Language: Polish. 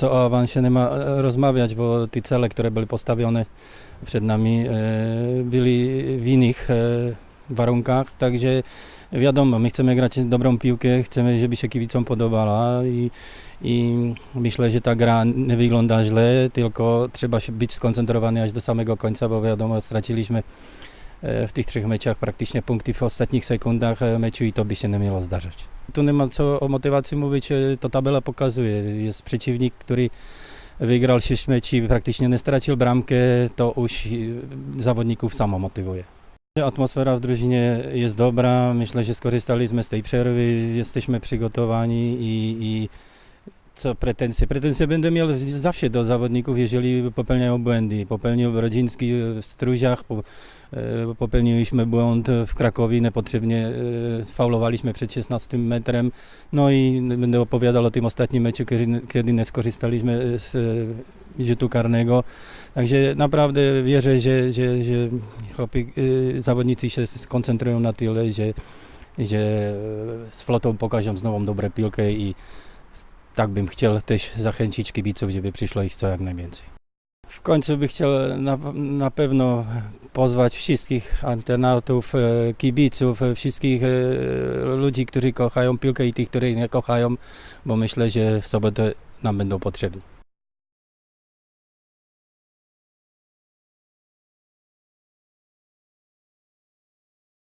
co o awansie nie ma e, rozmawiać, bo te cele, które były postawione przed nami, e, byli w innych e, warunkach, także wiadomo, my chcemy grać dobrą piłkę, chcemy, żeby się kibicom podobała i, i myślę, że ta gra nie wygląda źle, tylko trzeba się być skoncentrowany aż do samego końca, bo wiadomo, straciliśmy w tych trzech meczach praktycznie punkty w ostatnich sekundach meczu i to by się nie miało zdarzać. Tu nie ma co o motywacji mówić, e, to tabela pokazuje. Jest przeciwnik, który wygrał 6 meczy i praktycznie nie stracił bramkę, to już e, zawodników samo motywuje. Atmosfera w drużynie jest dobra, myślę, że skorzystaliśmy z tej przerwy, jesteśmy przygotowani i, i co pretensje? Pretensje będę miał zawsze do zawodników, jeżeli popełniają błędy. Popełnił Rodziński w Struziach, e, popełniliśmy błąd w Krakowie, niepotrzebnie e, faulowaliśmy przed 16 metrem. No i będę opowiadał o tym ostatnim meczu, kiedy, nie skorzystaliśmy z e, rzutu karnego. Także naprawdę wierzę, że, że, że chłopi, zawodnicy się skoncentrują na tyle, że, że z flotą pokażą znowu dobrą piłkę i tak bym chciał też zachęcić kibiców, żeby przyszło ich co jak najwięcej. W końcu bych chciał na, na pewno pozwać wszystkich internautów, e, kibiców, e, wszystkich e, ludzi, którzy kochają piłkę i tych, których nie kochają, bo myślę, że w sobotę nam będą potrzebni.